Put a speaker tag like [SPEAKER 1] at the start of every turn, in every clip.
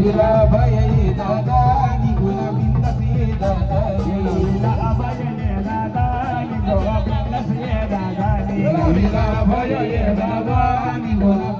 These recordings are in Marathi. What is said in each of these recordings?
[SPEAKER 1] मीराबाई दादा निघून बिंदसे दादा मीराबाई दादा निघून बिंदसे दादा
[SPEAKER 2] मीराबाई दादा
[SPEAKER 3] निघून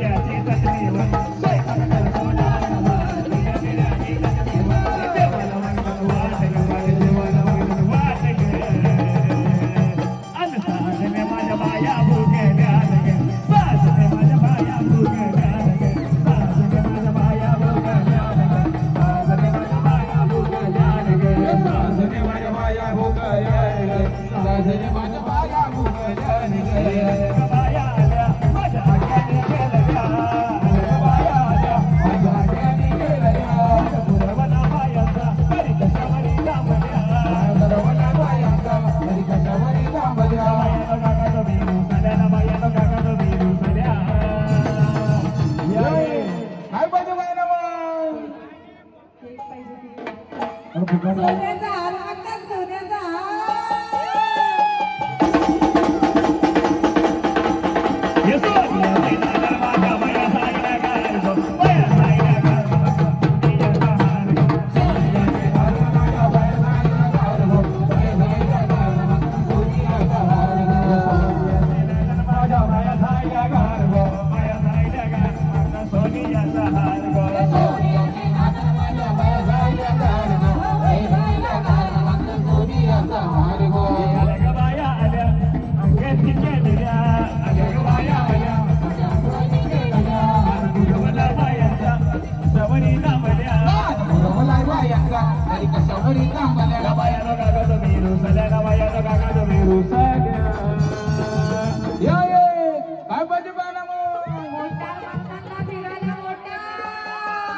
[SPEAKER 3] Sonia Sahar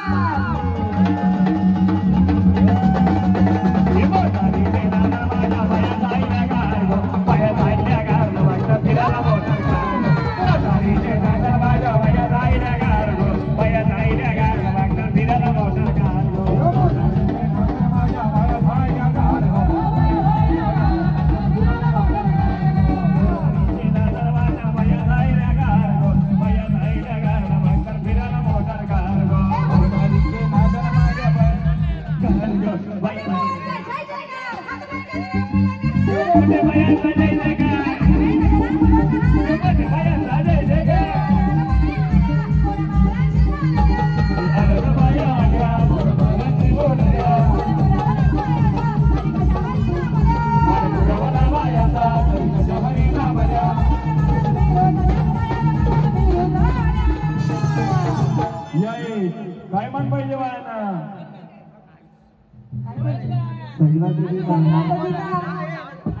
[SPEAKER 3] Música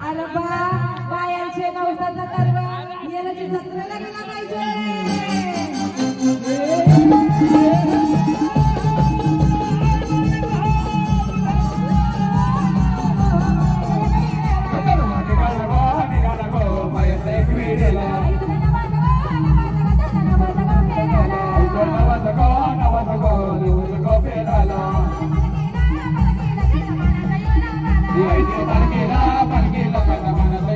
[SPEAKER 2] अरे बा बायांचे नवसाचा कर्व येण्याचे
[SPEAKER 3] सत्र लागला पाहिजे. పలికిల పలికిల కథ మనసు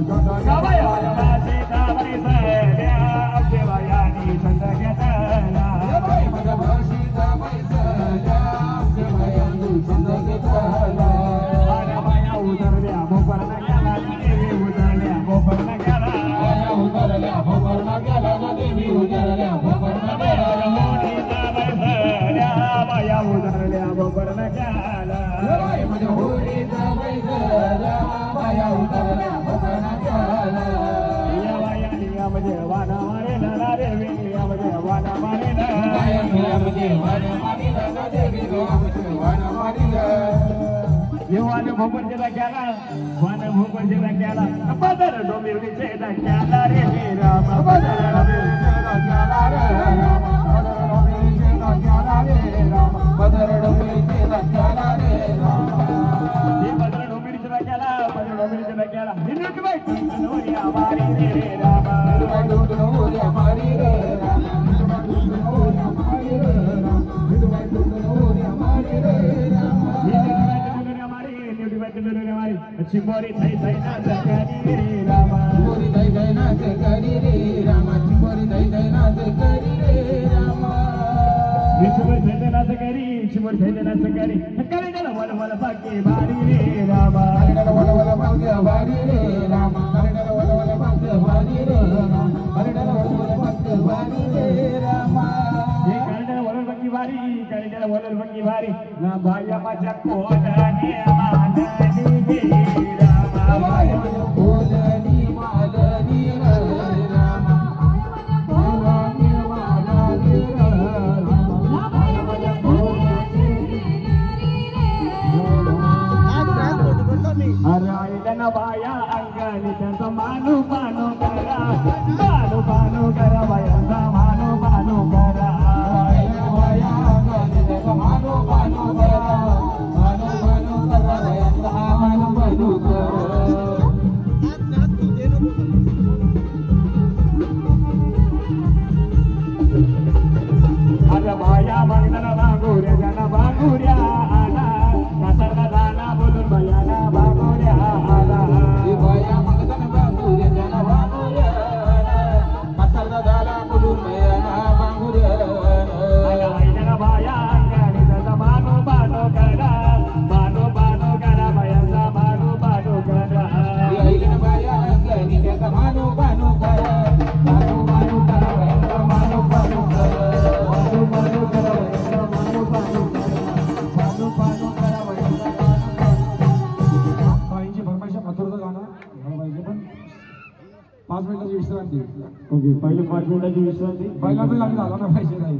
[SPEAKER 3] Não, ಯುವನ ಭೂಪಂಚದ ಜ್ಞಾನ ವನ ಭೂಪಂಚದ ಜ್ಞಾನ ಬದರ ಡೊಮಿರಿಗೆ ಚೇದ ಜ್ಞಾನ ರೇ ರಾಮ ಬದರ चिंबोरी थई थई ना जगानी रे राम. विष्णुवर थैदनाथ करी चिंबोरी थैदनाथ करी करे त्याला वल वल बाकी बारी रे राम. हे करण्याला वलर बाकी बारी करण्याला वलर बाकी बारी. ना भाया माझ्या कोणाने मानली? माझ्या बाया मागणारा बागुऱ्या जाना बागुऱ्या. ओके पहिले पाच मिनिटाची विश्रांती.
[SPEAKER 4] बैलाचं गाणं झाला ना पाहिजे नाही.